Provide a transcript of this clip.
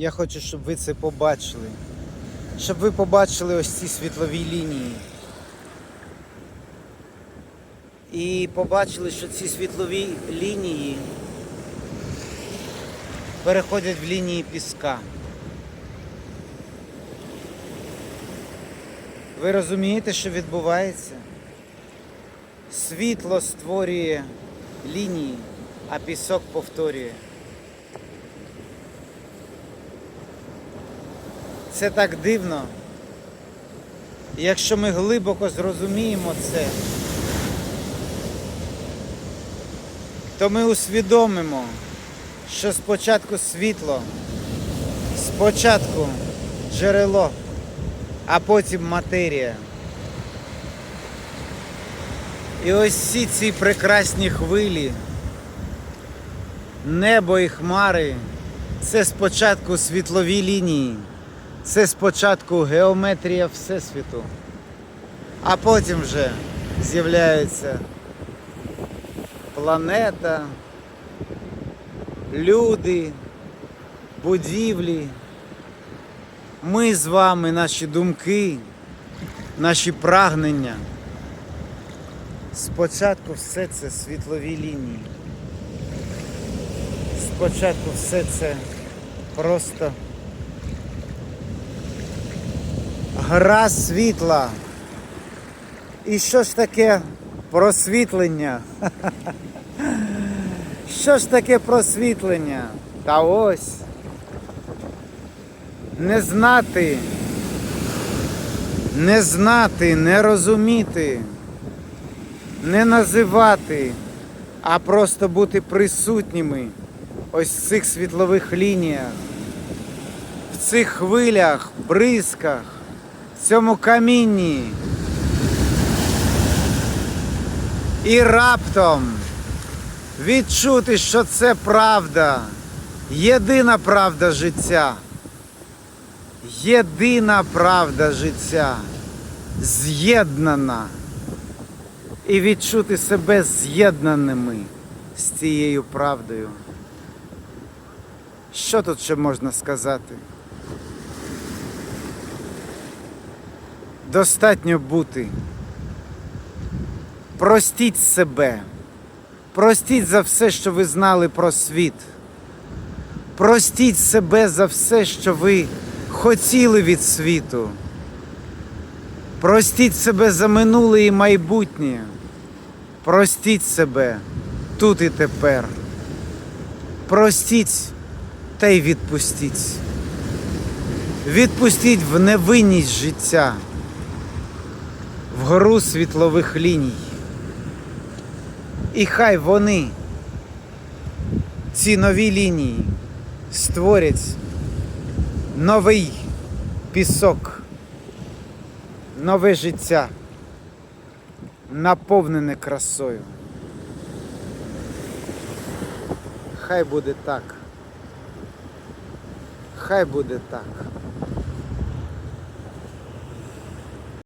Я хочу, щоб ви це побачили. Щоб ви побачили ось ці світлові лінії. І побачили, що ці світлові лінії переходять в лінії піска. Ви розумієте, що відбувається? Світло створює лінії, а пісок повторює. Це так дивно. Якщо ми глибоко зрозуміємо це, то ми усвідомимо, що спочатку світло, спочатку джерело, а потім матерія. І ось всі ці прекрасні хвилі, небо і хмари це спочатку світлові лінії, це спочатку геометрія Всесвіту, а потім вже з'являється планета, люди, будівлі. Ми з вами, наші думки, наші прагнення. Спочатку все це світлові лінії. Спочатку все це просто гра світла. І що ж таке просвітлення? Що ж таке просвітлення? Та ось не знати, не знати, не розуміти не називати, а просто бути присутніми ось в цих світлових лініях, в цих хвилях, бризках, цьому камінні. І раптом відчути, що це правда, єдина правда життя. Єдина правда життя з'єднана і відчути себе з'єднаними з цією правдою. Що тут ще можна сказати? Достатньо бути. Простіть себе. Простіть за все, що ви знали про світ. Простіть себе за все, що ви хотіли від світу. Простіть себе за минуле і майбутнє. Простіть себе тут і тепер. Простіть та й відпустіть. Відпустіть в невинність життя, в гору світлових ліній. І хай вони, ці нові лінії, створять новий пісок нове життя, наповнене красою. Хай буде так. Хай буде так.